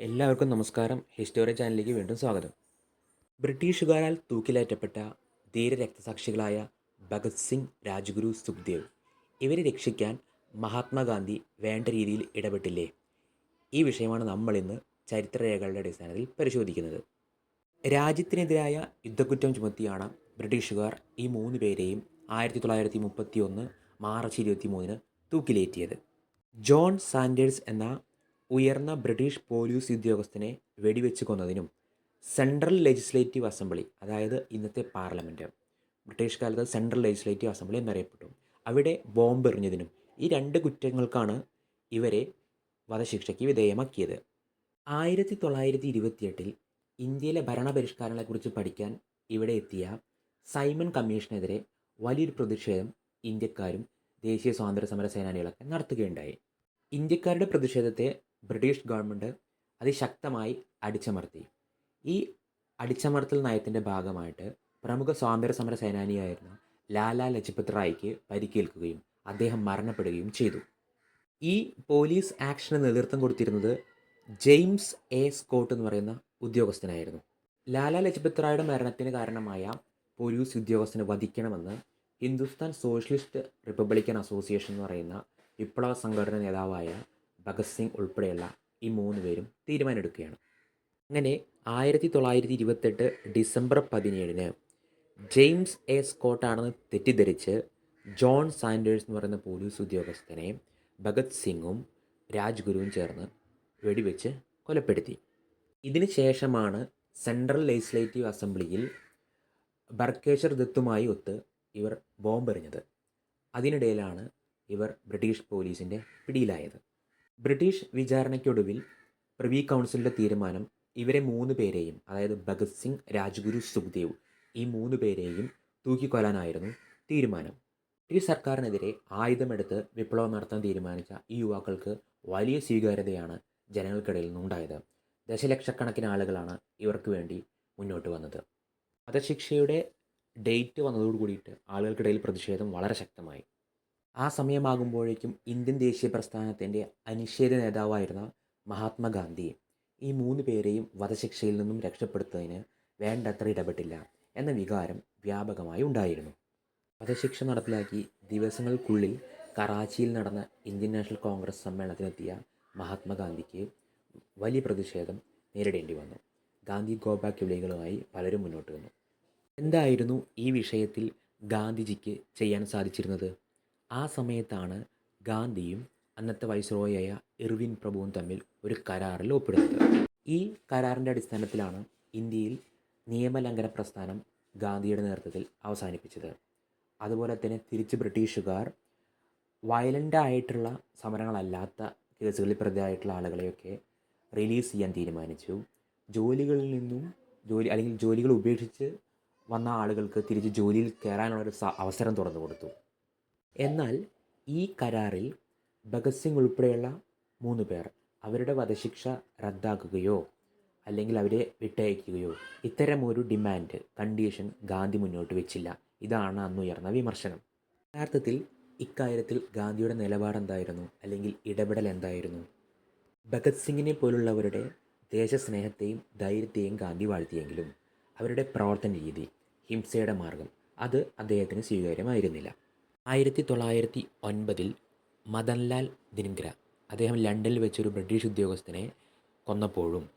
എല്ലാവർക്കും നമസ്കാരം. ഹിസ്റ്റോറി ചാനലിലേക്ക് വീണ്ടും സ്വാഗതം. ബ്രിട്ടീഷുകാരാൽ തൂക്കിലേറ്റപ്പെട്ട ധീര രക്തസാക്ഷികളായ ഭഗത് സിംഗ് രാജ്ഗുരു സുഖ്ദേവ് ഇവരെ രക്ഷിക്കാൻ മഹാത്മാഗാന്ധി വേണ്ട രീതിയിൽ ഇടപെട്ടില്ലേ? ഈ വിഷയമാണ് നമ്മൾ ഇന്ന് ചരിത്രരേഖകളുടെ അടിസ്ഥാനത്തിൽ പരിശോധിക്കുന്നത്. രാജ്യത്തിനെതിരായ യുദ്ധക്കുറ്റം ചുമത്തിയാണ് ബ്രിട്ടീഷുകാർ ഈ മൂന്ന് പേരെയും ആയിരത്തി തൊള്ളായിരത്തി മുപ്പത്തി ഒന്ന് മാർച്ച് ഇരുപത്തി മൂന്നിന് തൂക്കിലേറ്റിയത്. ജോൺ സാൻഡേഴ്സ് എന്ന ഉയർന്ന ബ്രിട്ടീഷ് പോലീസ് ഉദ്യോഗസ്ഥനെ വെടിവെച്ച് കൊന്നതിനും സെൻട്രൽ ലെജിസ്ലേറ്റീവ് അസംബ്ലി അതായത് ഇന്നത്തെ പാർലമെന്റ് ബ്രിട്ടീഷ് കാലത്ത് സെൻട്രൽ ലെജിസ്ലേറ്റീവ് അസംബ്ലി എന്നറിയപ്പെട്ടു. അവിടെ ബോംബ് എറിഞ്ഞതിനും ഈ രണ്ട് കുറ്റങ്ങൾക്കാണ് ഇവരെ വധശിക്ഷയ്ക്ക് വിധേയമാക്കിയത്. ആയിരത്തി തൊള്ളായിരത്തി ഇരുപത്തിയെട്ടിൽ ഇന്ത്യയിലെ ഭരണപരിഷ്കാരങ്ങളെക്കുറിച്ച് പഠിക്കാൻ ഇവിടെ എത്തിയ സൈമൺ കമ്മീഷനെതിരെ വലിയൊരു പ്രതിഷേധം ഇന്ത്യക്കാരും ദേശീയ സ്വാതന്ത്ര്യ സമര സേനാനികളൊക്കെ നടത്തുകയുണ്ടായി. ഇന്ത്യക്കാരുടെ പ്രതിഷേധത്തെ ബ്രിട്ടീഷ് ഗവൺമെന്റ് അതിശക്തമായി അടിച്ചമർത്തി. ഈ അടിച്ചമർത്തൽ നയത്തിന്റെ ഭാഗമായിട്ട് പ്രമുഖ സ്വാതന്ത്ര്യ സമര സേനാനിയായിരുന്ന ലാലാ ലജ്പത് റായിക്ക് പരിക്കേൽക്കുകയും അദ്ദേഹം മരണപ്പെടുകയും ചെയ്തു. ഈ പോലീസ് ആക്ഷന് നേതൃത്വം കൊടുത്തിരുന്നത് ജെയിംസ് എ സ്കോട്ട് എന്ന് പറയുന്ന ഉദ്യോഗസ്ഥനായിരുന്നു. ലാലാ ലജ്പത് റായുടെ മരണത്തിന് കാരണമായ പോലീസ് ഉദ്യോഗസ്ഥനെ വധിക്കണമെന്ന് ഹിന്ദുസ്ഥാൻ സോഷ്യലിസ്റ്റ് റിപ്പബ്ലിക്കൻ അസോസിയേഷൻ എന്ന് പറയുന്ന വിപ്ലവ സംഘടന നേതാവായ ഭഗത് സിംഗ് ഉൾപ്പെടെയുള്ള ഈ മൂന്ന് പേരും തീരുമാനമെടുക്കുകയാണ്. അങ്ങനെ ആയിരത്തി തൊള്ളായിരത്തി ഇരുപത്തെട്ട് ഡിസംബർ പതിനേഴിന് ജെയിംസ് എ സ്കോട്ടാണെന്ന് തെറ്റിദ്ധരിച്ച് ജോൺ സാൻഡേഴ്സ് എന്ന് പറയുന്ന പോലീസ് ഉദ്യോഗസ്ഥനെ ഭഗത് സിംഗും രാജ്ഗുരുവും ചേർന്ന് വെടിവെച്ച് കൊലപ്പെടുത്തി. ഇതിന് ശേഷമാണ് സെൻട്രൽ ലെജിസ്ലേറ്റീവ് അസംബ്ലിയിൽ ബർക്കേശ്വർ ദത്തുമായി ഒത്ത് ഇവർ ബോംബെറിഞ്ഞത്. അതിനിടയിലാണ് ഇവർ ബ്രിട്ടീഷ് പോലീസിന്റെ പിടിയിലായത്. ബ്രിട്ടീഷ് വിചാരണയ്ക്കൊടുവിൽ പ്രിവി കൗൺസിലിന്റെ തീരുമാനം ഇവരെ മൂന്ന് പേരെയും അതായത് ഭഗത് സിംഗ് രാജ്ഗുരു സുഖ്ദേവ് ഈ മൂന്ന് പേരെയും തൂക്കിക്കൊല്ലാനായിരുന്നു തീരുമാനം. ബ്രിട്ടീഷ് സർക്കാരിനെതിരെ ആയുധമെടുത്ത് വിപ്ലവം നടത്താൻ തീരുമാനിച്ച ഈ യുവാക്കൾക്ക് വലിയ സ്വീകാര്യതയാണ് ജനങ്ങൾക്കിടയിൽ നിന്നുണ്ടായത്. ദശലക്ഷക്കണക്കിന് ആളുകളാണ് ഇവർക്ക് വേണ്ടി മുന്നോട്ട് വന്നത്. വധശിക്ഷയുടെ ഡേറ്റ് വന്നതോടു കൂടിയിട്ട് ആളുകൾക്കിടയിൽ പ്രതിഷേധം വളരെ ശക്തമായി. ആ സമയമാകുമ്പോഴേക്കും ഇന്ത്യൻ ദേശീയ പ്രസ്ഥാനത്തിന്റെ അനിഷേധ നേതാവായിരുന്ന മഹാത്മാഗാന്ധി ഈ മൂന്ന് പേരെയും വധശിക്ഷയിൽ നിന്നും രക്ഷപ്പെടുത്തുന്നതിന് വേണ്ടത്ര ഇടപെട്ടില്ല എന്ന വികാരം വ്യാപകമായി ഉണ്ടായിരുന്നു. വധശിക്ഷ നടപ്പിലാക്കി ദിവസങ്ങൾക്കുള്ളിൽ കറാച്ചിയിൽ നടന്ന ഇന്ത്യൻ നാഷണൽ കോൺഗ്രസ് സമ്മേളനത്തിനെത്തിയ മഹാത്മാഗാന്ധിക്ക് വലിയ പ്രതിഷേധം നേരിടേണ്ടി വന്നു. ഗാന്ധി ഗോബാക്ക് വിളികളുമായി പലരും മുന്നോട്ട് വന്നു. എന്തായിരുന്നു ഈ വിഷയത്തിൽ ഗാന്ധിജിക്ക് ചെയ്യാൻ സാധിച്ചിരുന്നത്? ആ സമയത്താണ് ഗാന്ധിയും അന്നത്തെ വൈസ്രോയായ ഇർവിൻ പ്രഭുവും തമ്മിൽ ഒരു കരാറിൽ ഒപ്പിടുന്നത്. ഈ കരാറിന്റെ അടിസ്ഥാനത്തിലാണ് ഇന്ത്യയിൽ നിയമലംഘന പ്രസ്ഥാനം ഗാന്ധിയുടെ നേതൃത്വത്തിൽ അവസാനിപ്പിച്ചത്. അതുപോലെ തന്നെ തിരിച്ച് ബ്രിട്ടീഷുകാർ വയലന്റ് ആയിട്ടുള്ള സമരങ്ങളല്ലാത്ത കേസുകളിൽ പ്രതിയായിട്ടുള്ള ആളുകളെയൊക്കെ റിലീസ് ചെയ്യാൻ തീരുമാനിച്ചു. ജോലികളിൽ നിന്നും ജോലി അല്ലെങ്കിൽ ജോലികൾ ഉപേക്ഷിച്ച് വന്ന ആളുകൾക്ക് തിരിച്ച് ജോലിയിൽ കയറാനുള്ളൊരു അവസരം തുറന്നു കൊടുത്തു. എന്നാൽ ഈ കരാറിൽ ഭഗത് സിംഗ് ഉൾപ്പെടെയുള്ള മൂന്ന് പേർ അവരുടെ വധശിക്ഷ റദ്ദാക്കുകയോ അല്ലെങ്കിൽ അവരെ വിട്ടയക്കുകയോ ഇത്തരമൊരു ഡിമാൻഡ് കണ്ടീഷൻ ഗാന്ധി മുന്നോട്ട് വെച്ചില്ല. ഇതാണ് അന്നുയർന്ന വിമർശനം. യഥാർത്ഥത്തിൽ ഇക്കാര്യത്തിൽ ഗാന്ധിയുടെ നിലപാടെന്തായിരുന്നു അല്ലെങ്കിൽ ഇടപെടൽ എന്തായിരുന്നു? ഭഗത് സിംഗിനെ പോലുള്ളവരുടെ ദേശസ്നേഹത്തെയും ധൈര്യത്തെയും ഗാന്ധി വാഴ്ത്തിയെങ്കിലും അവരുടെ പ്രവർത്തന രീതി ഹിംസയുടെ മാർഗം അത് അദ്ദേഹത്തിന് സ്വീകാര്യമായിരുന്നില്ല. ആയിരത്തി തൊള്ളായിരത്തി ഒൻപതിൽ മദൻലാൽ ദിൻഗ്ര അദ്ദേഹം ലണ്ടനിൽ വെച്ചൊരു ബ്രിട്ടീഷ് ഉദ്യോഗസ്ഥനെ കൊന്നപ്പോഴും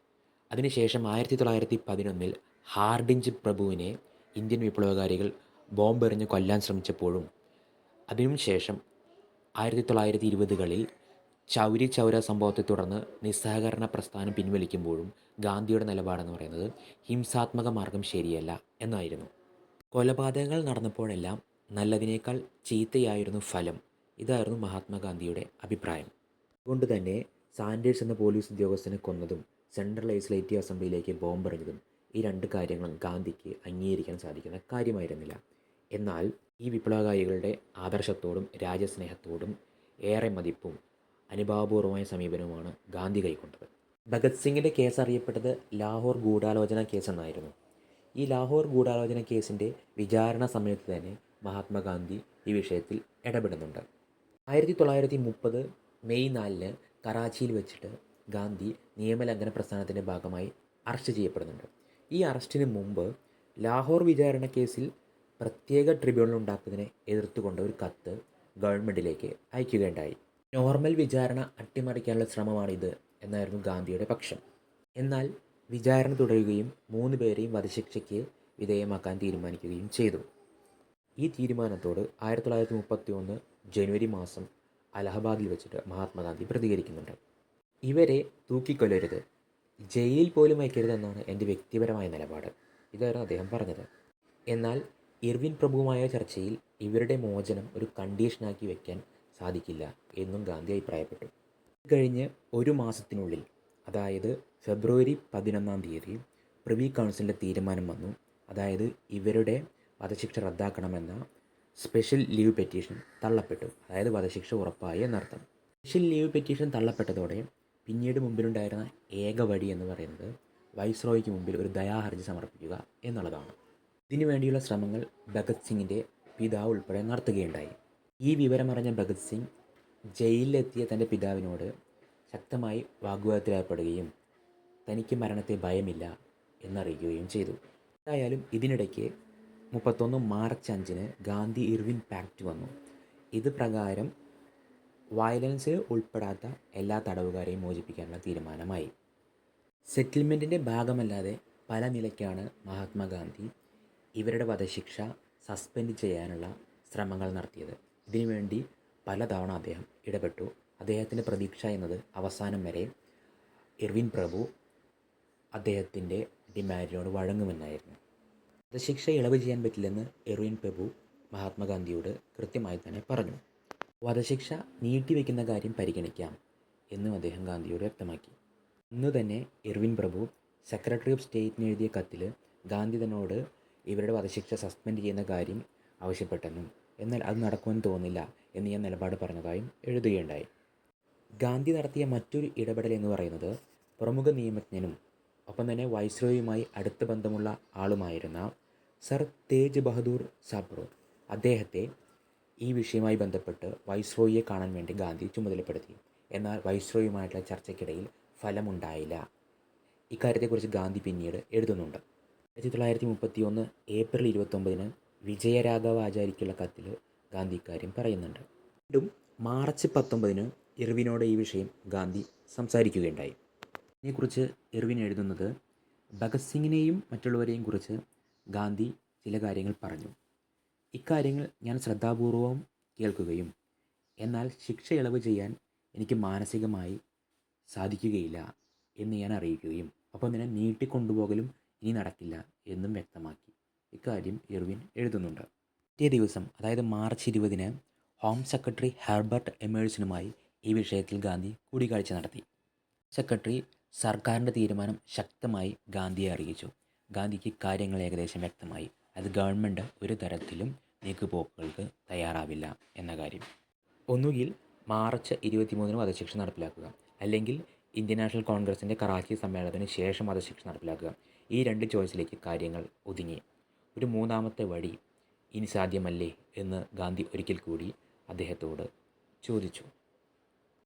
അതിനുശേഷം ആയിരത്തി തൊള്ളായിരത്തി പതിനൊന്നിൽ ഹാർഡിഞ്ച് പ്രഭുവിനെ ഇന്ത്യൻ വിപ്ലവകാരികൾ ബോംബെറിഞ്ഞ് കൊല്ലാൻ ശ്രമിച്ചപ്പോഴും അതിനും ശേഷം ആയിരത്തി തൊള്ളായിരത്തി ഇരുപതുകളിൽ ചൗരി ചൗര സംഭവത്തെ തുടർന്ന് നിസ്സഹകരണ പ്രസ്ഥാനം പിൻവലിക്കുമ്പോഴും ഗാന്ധിയുടെ നിലപാടെന്ന് പറയുന്നത് ഹിംസാത്മക മാർഗം ശരിയല്ല എന്നായിരുന്നു. കൊലപാതകങ്ങൾ നടന്നപ്പോഴെല്ലാം നല്ലതിനേക്കാൾ ചീത്തയായിരുന്നു ഫലം. ഇതായിരുന്നു മഹാത്മാഗാന്ധിയുടെ അഭിപ്രായം. അതുകൊണ്ട് തന്നെ സാൻഡേഴ്സ് എന്ന പോലീസ് ഉദ്യോഗസ്ഥനെ കൊന്നതും സെൻട്രൽ ലെജിസ്ലേറ്റീവ് അസംബ്ലിയിലേക്ക് ബോംബെറിഞ്ഞതും ഈ രണ്ട് കാര്യങ്ങളും ഗാന്ധിക്ക് അംഗീകരിക്കാൻ സാധിക്കുന്ന കാര്യമായിരുന്നില്ല. എന്നാൽ ഈ വിപ്ലവകാരികളുടെ ആദർശത്തോടും രാജ്യസ്നേഹത്തോടും ഏറെ മതിപ്പും അനുഭാവപൂർവമായ സമീപനവുമാണ് ഗാന്ധി കൈക്കൊണ്ടത്. ഭഗത് സിംഗിന്റെ കേസ് അറിയപ്പെട്ടത് ലാഹോർ ഗൂഢാലോചന കേസെന്നായിരുന്നു. ഈ ലാഹോർ ഗൂഢാലോചന കേസിന്റെ വിചാരണ സമയത്ത് തന്നെ മഹാത്മാഗാന്ധി ഈ വിഷയത്തിൽ ഇടപെടുന്നുണ്ട്. ആയിരത്തി തൊള്ളായിരത്തി മുപ്പത് മെയ് നാലിന് കറാച്ചിയിൽ വെച്ചിട്ട് ഗാന്ധി നിയമലംഘന പ്രസ്ഥാനത്തിന്റെ ഭാഗമായി അറസ്റ്റ് ചെയ്യപ്പെടുന്നുണ്ട്. ഈ അറസ്റ്റിന് മുമ്പ് ലാഹോർ വിചാരണ കേസിൽ പ്രത്യേക ട്രിബ്യൂണൽ ഉണ്ടാക്കുന്നതിനെ എതിർത്തുകൊണ്ട് ഒരു കത്ത് ഗവൺമെന്റിലേക്ക് അയക്കുകയുണ്ടായി. നോർമൽ വിചാരണ അട്ടിമറിക്കാനുള്ള ശ്രമമാണിത് എന്നായിരുന്നു ഗാന്ധിയുടെ പക്ഷം. എന്നാൽ വിചാരണ തുടരുകയും മൂന്ന് പേരെയും വധശിക്ഷയ്ക്ക് വിധേയമാക്കാൻ തീരുമാനിക്കുകയും ചെയ്തു. ഈ തീരുമാനത്തോട് ആയിരത്തി തൊള്ളായിരത്തി മുപ്പത്തി ഒന്ന് ജനുവരി മാസം അലഹബാദിൽ വെച്ചിട്ട് മഹാത്മാഗാന്ധി പ്രതികരിക്കുന്നുണ്ട്. ഇവരെ തൂക്കിക്കൊല്ലരുത്. ജയിലിൽ പോലും വയ്ക്കരുതെന്നാണ് എന്റെ വ്യക്തിപരമായ നിലപാട്. ഇതായിരുന്നു അദ്ദേഹം പറഞ്ഞത്. എന്നാൽ ഇർവിൻ പ്രഭുവുമായ ചർച്ചയിൽ ഇവരുടെ മോചനം ഒരു കണ്ടീഷനാക്കി വെക്കാൻ സാധിക്കില്ല എന്നും ഗാന്ധി അഭിപ്രായപ്പെട്ടു. കഴിഞ്ഞ് ഒരു മാസത്തിനുള്ളിൽ അതായത് ഫെബ്രുവരി പതിനൊന്നാം തീയതി പ്രിവി കൗൺസിലിന്റെ തീരുമാനം വന്നു. അതായത് ഇവരുടെ വധശിക്ഷ റദ്ദാക്കണമെന്ന സ്പെഷ്യൽ ലീവ് പെറ്റീഷൻ തള്ളപ്പെട്ടു. അതായത് വധശിക്ഷ ഉറപ്പായി എന്നർത്ഥം. സ്പെഷ്യൽ ലീവ് പെറ്റീഷൻ തള്ളപ്പെട്ടതോടെ പിന്നീട് മുമ്പിലുണ്ടായിരുന്ന ഏക വഴി എന്ന് പറയുന്നത് വൈസ്രോയ്ക്ക് മുമ്പിൽ ഒരു ദയാഹർജി സമർപ്പിക്കുക എന്നുള്ളതാണ്. ഇതിനു വേണ്ടിയുള്ള ശ്രമങ്ങൾ ഭഗത് സിംഗിന്റെ പിതാവ് ഉൾപ്പെടെ നടത്തുകയുണ്ടായി. ഈ വിവരമറിഞ്ഞ ഭഗത് സിംഗ് ജയിലിലെത്തിയ തന്റെ പിതാവിനോട് ശക്തമായി വാഗ്വാദത്തിലേർപ്പെടുകയും തനിക്ക് മരണത്തെ ഭയമില്ല എന്നറിയിക്കുകയും ചെയ്തു. എന്തായാലും ഇതിനിടയ്ക്ക് മുപ്പത്തൊന്ന് മാർച്ച് അഞ്ചിന് ഗാന്ധി ഇർവിൻ പാക്റ്റ് വന്നു. ഇത് പ്രകാരം വയലൻസിൽ ഉൾപ്പെടാത്ത എല്ലാ തടവുകാരെയും മോചിപ്പിക്കാനുള്ള തീരുമാനമായി. സെറ്റിൽമെന്റിന്റെ ഭാഗമല്ലാതെ പല നിലയ്ക്കാണ് മഹാത്മാഗാന്ധി ഇവരുടെ വധശിക്ഷ സസ്പെൻഡ് ചെയ്യാനുള്ള ശ്രമങ്ങൾ നടത്തിയത്. ഇതിനുവേണ്ടി പലതവണ അദ്ദേഹം ഇടപെട്ടു. അദ്ദേഹത്തിന്റെ പ്രതീക്ഷ എന്നത് അവസാനം വരെ ഇർവിൻ പ്രഭു അദ്ദേഹത്തിന്റെ ഡിമാൻഡിനോട് വഴങ്ങുമെന്നായിരുന്നു. വധശിക്ഷ ഇളവ് ചെയ്യാൻ പറ്റില്ലെന്ന് എർവിൻ പ്രഭു മഹാത്മാഗാന്ധിയോട് കൃത്യമായി തന്നെ പറഞ്ഞു. വധശിക്ഷ നീട്ടിവെക്കുന്ന കാര്യം പരിഗണിക്കാം എന്നും അദ്ദേഹം ഗാന്ധിയോട് വ്യക്തമാക്കി. ഇന്ന് തന്നെ എർവിൻ പ്രഭു സെക്രട്ടറി ഓഫ് സ്റ്റേറ്റിന് എഴുതിയ കത്തിൽ ഗാന്ധി തന്നോട് ഇവരുടെ വധശിക്ഷ സസ്പെൻഡ് ചെയ്യുന്ന കാര്യം ആവശ്യപ്പെട്ടെന്നും എന്നാൽ അത് നടക്കുമെന്ന് തോന്നില്ല എന്ന് ഞാൻ നിലപാട് പറഞ്ഞതായും എഴുതുകയുണ്ടായി. ഗാന്ധി നടത്തിയ മറ്റൊരു ഇടപെടൽ എന്ന് പറയുന്നത് പ്രമുഖ നിയമജ്ഞനും ഒപ്പം തന്നെ വൈസ്രോയുമായി അടുത്ത ബന്ധമുള്ള ആളുമായിരുന്ന സർ തേജ് ബഹദൂർ സാബ്രോ. അദ്ദേഹത്തെ ഈ വിഷയവുമായി ബന്ധപ്പെട്ട് വൈസ്രോയിയെ കാണാൻ വേണ്ടി ഗാന്ധി ചുമതലപ്പെടുത്തി. എന്നാൽ വൈസ്രോയുമായിട്ടുള്ള ചർച്ചയ്ക്കിടയിൽ ഫലമുണ്ടായില്ല. ഇക്കാര്യത്തെക്കുറിച്ച് ഗാന്ധി പിന്നീട് എഴുതുന്നുണ്ട്. ആയിരത്തി തൊള്ളായിരത്തി മുപ്പത്തി ഒന്ന് ഏപ്രിൽ ഇരുപത്തൊമ്പതിന് വിജയരാഘവ ആചാര്യയ്ക്കുള്ള കത്തിൽ ഗാന്ധി ഇക്കാര്യം പറയുന്നുണ്ട്. വീണ്ടും മാർച്ച് പത്തൊമ്പതിന് ഇർവിനോട് ഈ വിഷയം ഗാന്ധി സംസാരിക്കുകയുണ്ടായി. ഇതിനെക്കുറിച്ച് ഇർവിൻ എഴുതുന്നത് ഭഗത് സിംഗിനെയും മറ്റുള്ളവരെയും കുറിച്ച് ഗാന്ധി ചില കാര്യങ്ങൾ പറഞ്ഞു. ഇക്കാര്യങ്ങൾ ഞാൻ ശ്രദ്ധാപൂർവം കേൾക്കുകയും എന്നാൽ ശിക്ഷ ഇളവ് ചെയ്യാൻ എനിക്ക് മാനസികമായി സാധിക്കുകയില്ല എന്ന് ഞാൻ അറിയിക്കുകയും അപ്പം നിന്നെ നീട്ടിക്കൊണ്ടുപോകലും ഇനി നടക്കില്ല എന്നും വ്യക്തമാക്കി. ഇക്കാര്യം ഇർവിൻ എഴുതുന്നുണ്ട്. പിറ്റേ ദിവസം അതായത് മാർച്ച് ഇരുപതിന് ഹോം സെക്രട്ടറി ഹെർബർട്ട് എമേഴ്സിനുമായി ഈ വിഷയത്തിൽ ഗാന്ധി കൂടിക്കാഴ്ച നടത്തി. സെക്രട്ടറി സർക്കാരിന്റെ തീരുമാനം ശക്തമായി ഗാന്ധിയെ അറിയിച്ചു. ഗാന്ധിക്ക് കാര്യങ്ങൾ ഏകദേശം വ്യക്തമായി. അത് ഗവൺമെന്റ് ഒരു തരത്തിലും നീക്കുപോക്കുകൾക്ക് തയ്യാറാവില്ല എന്ന കാര്യം. ഒന്നുകിൽ മാർച്ച് ഇരുപത്തിമൂന്നിന് വധശിക്ഷ നടപ്പിലാക്കുക. അല്ലെങ്കിൽ ഇന്ത്യൻ നാഷണൽ കോൺഗ്രസിന്റെ കറാച്ചി സമ്മേളനത്തിന് ശേഷം വധശിക്ഷ നടപ്പിലാക്കുക. ഈ രണ്ട് ചോയ്സിലേക്ക് കാര്യങ്ങൾ ഒതുങ്ങി. ഒരു മൂന്നാമത്തെ വഴി ഇനി സാധ്യമല്ലേ എന്ന് ഗാന്ധി ഒരിക്കൽ കൂടി അദ്ദേഹത്തോട് ചോദിച്ചു.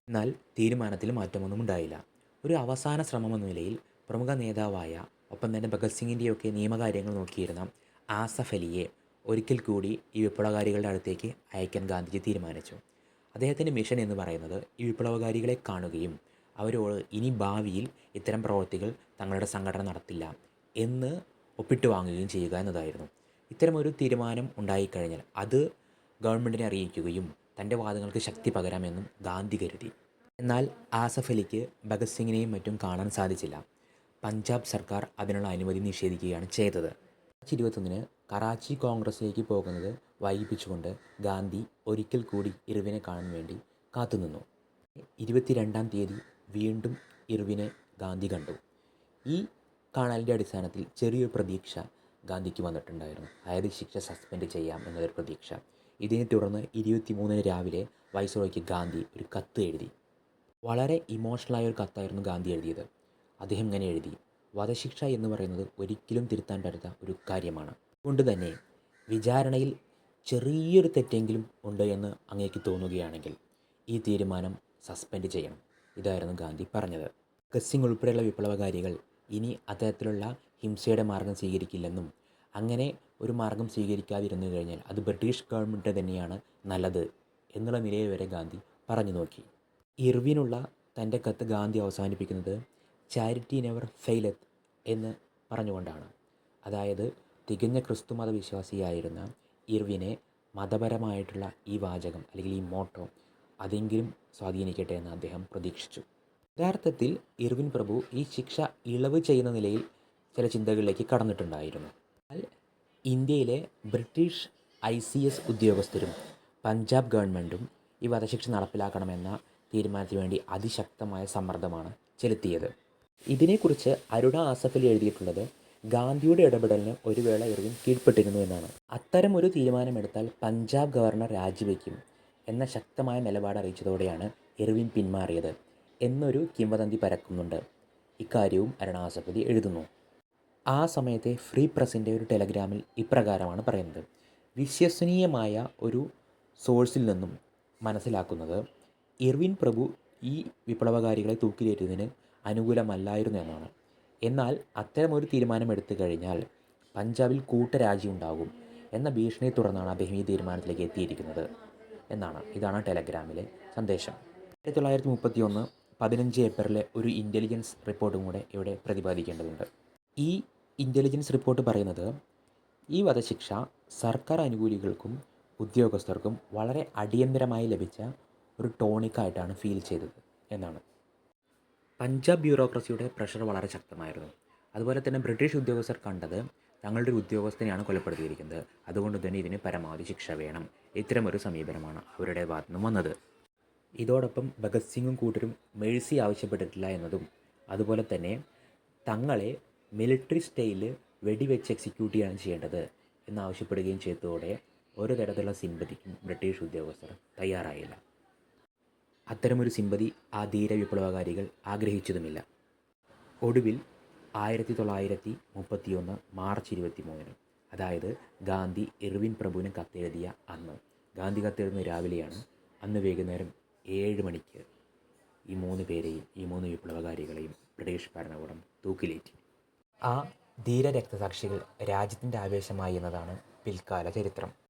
എന്നാൽ തീരുമാനത്തിൽ മാറ്റമൊന്നും ഉണ്ടായില്ല. ഒരു അവസാന ശ്രമമെന്ന നിലയിൽ പ്രമുഖ നേതാവായ ഒപ്പം തന്നെ ഭഗത് സിംഗിന്റെയൊക്കെ നിയമകാര്യങ്ങൾ നോക്കിയിരുന്ന ആസഫ് അലിയെ ഒരിക്കൽ കൂടി ഈ വിപ്ലവകാരികളുടെ അടുത്തേക്ക് അയക്കാൻ ഗാന്ധിജി തീരുമാനിച്ചു. അദ്ദേഹത്തിന്റെ മിഷൻ എന്ന് പറയുന്നത് ഈ വിപ്ലവകാരികളെ കാണുകയും അവരോട് ഇനി ഭാവിയിൽ ഇത്തരം പ്രവൃത്തികൾ തങ്ങളുടെ സംഘടന നടത്തില്ല എന്ന് ഒപ്പിട്ട് വാങ്ങുകയും ചെയ്യുക എന്നതായിരുന്നു. ഇത്തരമൊരു തീരുമാനം ഉണ്ടായിക്കഴിഞ്ഞാൽ അത് ഗവൺമെന്റിനെ അറിയിക്കുകയും തന്റെ വാദങ്ങൾക്ക് ശക്തി പകരാമെന്നും ഗാന്ധി കരുതി. എന്നാൽ ആസഫ് അലിക്ക് ഭഗത് സിംഗിനെയും മറ്റും കാണാൻ സാധിച്ചില്ല. പഞ്ചാബ് സർക്കാർ അതിനുള്ള അനുമതി നിഷേധിക്കുകയാണ് ചെയ്തത്. മാർച്ച് ഇരുപത്തൊന്നിന് കറാച്ചി കോൺഗ്രസിലേക്ക് പോകുന്നത് വൈകിപ്പിച്ചുകൊണ്ട് ഗാന്ധി ഒരിക്കൽ കൂടി ഇർവിനെ കാണാൻ വേണ്ടി കാത്തുനിന്നു. ഇരുപത്തിരണ്ടാം തീയതി വീണ്ടും ഇർവിനെ ഗാന്ധി കണ്ടു. ഈ കാണലിന്റെ അടിസ്ഥാനത്തിൽ ചെറിയൊരു പ്രതീക്ഷ ഗാന്ധിക്ക് വന്നിട്ടുണ്ടായിരുന്നു. അതായത് ശിക്ഷ സസ്പെൻഡ് ചെയ്യാം എന്നൊരു പ്രതീക്ഷ. ഇതിനെ തുടർന്ന് ഇരുപത്തി മൂന്നിന് രാവിലെ വൈസ്രോയ്ക്ക് ഗാന്ധി ഒരു കത്ത് എഴുതി. വളരെ ഇമോഷണലായ ഒരു കത്തായിരുന്നു ഗാന്ധി എഴുതിയത്. അദ്ദേഹം ഇങ്ങനെ എഴുതി വധശിക്ഷ എന്ന് പറയുന്നത് ഒരിക്കലും തിരുത്താൻ പറ്റാത്ത ഒരു കാര്യമാണ്. അതുകൊണ്ട് തന്നെ വിചാരണയിൽ ചെറിയൊരു തെറ്റെങ്കിലും ഉണ്ട് എന്ന് അങ്ങേക്ക് തോന്നുകയാണെങ്കിൽ ഈ തീരുമാനം സസ്പെൻഡ് ചെയ്യണം ഇതായിരുന്നു ഗാന്ധി പറഞ്ഞത്. ഭഗത് ഉൾപ്പെടെയുള്ള വിപ്ലവകാരികൾ ഇനി അത്തരത്തിലുള്ള ഹിംസയുടെ മാർഗം സ്വീകരിക്കില്ലെന്നും അങ്ങനെ ഒരു മാർഗം സ്വീകരിക്കാതിരുന്നു കഴിഞ്ഞാൽ അത് ബ്രിട്ടീഷ് ഗവൺമെന്റ് തന്നെയാണ് നല്ലത് എന്നുള്ള നിലയിൽ വരെ ഗാന്ധി പറഞ്ഞു നോക്കി. ഇർവിനുള്ള തന്റെ കത്ത് ഗാന്ധി അവസാനിപ്പിക്കുന്നത് ചാരിറ്റി നെവർ ഫെയിലത്ത് എന്ന് പറഞ്ഞുകൊണ്ടാണ്. അതായത് തികഞ്ഞ ക്രിസ്തുമത വിശ്വാസിയായിരുന്ന ഇർവിനെ മതപരമായിട്ടുള്ള ഈ വാചകം അല്ലെങ്കിൽ ഈ മോട്ടോ അതെങ്കിലും സ്വാധീനിക്കട്ടെ എന്ന് അദ്ദേഹം പ്രതീക്ഷിച്ചു. യഥാർത്ഥത്തിൽ ഇർവിൻ പ്രഭു ഈ ശിക്ഷ ഇളവ് ചെയ്യുന്ന നിലയിൽ ചില ചിന്തകളിലേക്ക് കടന്നിട്ടുണ്ടായിരുന്നു. എന്നാൽ ഇന്ത്യയിലെ ബ്രിട്ടീഷ് ഐ സി എസ് ഉദ്യോഗസ്ഥരും പഞ്ചാബ് ഗവൺമെന്റും ഈ വധശിക്ഷ നടപ്പിലാക്കണമെന്ന തീരുമാനത്തിന് വേണ്ടി അതിശക്തമായ സമ്മർദ്ദമാണ് ചെലുത്തിയത്. ഇതിനെക്കുറിച്ച് അരുണ ആസഫിൽ എഴുതിയിട്ടുള്ളത് ഗാന്ധിയുടെ ഇടപെടലിന് ഒരു വേള ഇർവിൻ കീഴ്പ്പെട്ടിരുന്നു എന്നാണ്. അത്തരം ഒരു തീരുമാനമെടുത്താൽ പഞ്ചാബ് ഗവർണർ രാജിവെക്കും എന്ന ശക്തമായ നിലപാട് അറിയിച്ചതോടെയാണ് ഇർവിൻ പിന്മാറിയത് എന്നൊരു കിംവദന്തി പരക്കുന്നുണ്ട്. ഇക്കാര്യവും അരുണ ആസഫലി എഴുതുന്നു. ആ സമയത്തെ ഫ്രീ പ്രസിന്റെ ഒരു ടെലഗ്രാമിൽ ഇപ്രകാരമാണ് പറയുന്നത്. വിശ്വസനീയമായ ഒരു സോഴ്സിൽ നിന്നും മനസ്സിലാക്കുന്നത് ഇർവിൻ പ്രഭു ഈ വിപ്ലവകാരികളെ തൂക്കിലേറ്റുന്നതിന് അനുകൂലമല്ലായിരുന്നു എന്നാണ്. എന്നാൽ അത്തരമൊരു തീരുമാനം എടുത്തു കഴിഞ്ഞാൽ പഞ്ചാബിൽ കൂട്ടരാജി ഉണ്ടാകും എന്ന ഭീഷണിയെ തുടർന്നാണ് അദ്ദേഹം ഈ തീരുമാനത്തിലേക്ക് എത്തിയിരിക്കുന്നത് എന്നാണ്. ഇതാണ് ടെലഗ്രാമിലെ സന്ദേശം. ആയിരത്തി തൊള്ളായിരത്തി മുപ്പത്തി ഒന്ന് പതിനഞ്ച് ഏപ്രിലെ ഒരു ഇന്റലിജൻസ് റിപ്പോർട്ടും കൂടെ ഇവിടെ പ്രതിപാദിക്കേണ്ടതുണ്ട്. ഈ ഇന്റലിജൻസ് റിപ്പോർട്ട് പറയുന്നത് ഈ വധശിക്ഷ സർക്കാർ അനുകൂലികൾക്കും ഉദ്യോഗസ്ഥർക്കും വളരെ അടിയന്തരമായി ലഭിച്ച ഒരു ടോണിക്കായിട്ടാണ് ഫീൽ ചെയ്തത് എന്നാണ്. പഞ്ചാബ് ബ്യൂറോക്രസിയുടെ പ്രഷർ വളരെ ശക്തമായിരുന്നു. അതുപോലെ തന്നെ ബ്രിട്ടീഷ് ഉദ്യോഗസ്ഥർ കണ്ടത് തങ്ങളുടെ ഒരു ഉദ്യോഗസ്ഥനെയാണ് കൊലപ്പെടുത്തിയിരിക്കുന്നത്. അതുകൊണ്ട് തന്നെ ഇതിന് പരമാവധി ശിക്ഷ വേണം. ഇത്തരമൊരു സമീപനമാണ് അവരുടെ ഭാഗത്തു വന്നത്. ഇതോടൊപ്പം ഭഗത് സിംഗും കൂട്ടരും മേഴ്സി ആവശ്യപ്പെട്ടിട്ടില്ല എന്നതും അതുപോലെ തന്നെ തങ്ങളെ മിലിറ്ററി സ്റ്റൈലിൽ വെടിവെച്ച് എക്സിക്യൂട്ട് ചെയ്യാണ് ചെയ്യേണ്ടത് എന്നാവശ്യപ്പെടുകയും ചെയ്തതോടെ ഒരു തരത്തിലുള്ള സിമ്പതിക്കും ബ്രിട്ടീഷ് ഉദ്യോഗസ്ഥർ തയ്യാറായില്ല. അത്തരമൊരു സിമ്പതി ആ ധീര വിപ്ലവകാരികൾ ആഗ്രഹിച്ചതുമില്ല. ഒടുവിൽ ആയിരത്തി തൊള്ളായിരത്തി മുപ്പത്തിയൊന്ന് മാർച്ച് ഇരുപത്തി മൂന്നിന് അതായത് ഗാന്ധി എറിവിൻ പ്രഭുവിന് കത്തെഴുതിയ അന്ന് ഗാന്ധി കത്തെഴുതുന്ന രാവിലെയാണ് അന്ന് വൈകുന്നേരം ഏഴ് മണിക്ക് ഈ മൂന്ന് പേരെയും ഈ മൂന്ന് വിപ്ലവകാരികളെയും ബ്രിട്ടീഷ് ഭരണകൂടം തൂക്കിലേറ്റി. ആ ധീര രക്തസാക്ഷികൾ രാജ്യത്തിന്റെ ആവേശമായി എന്നതാണ് പിൽക്കാല ചരിത്രം.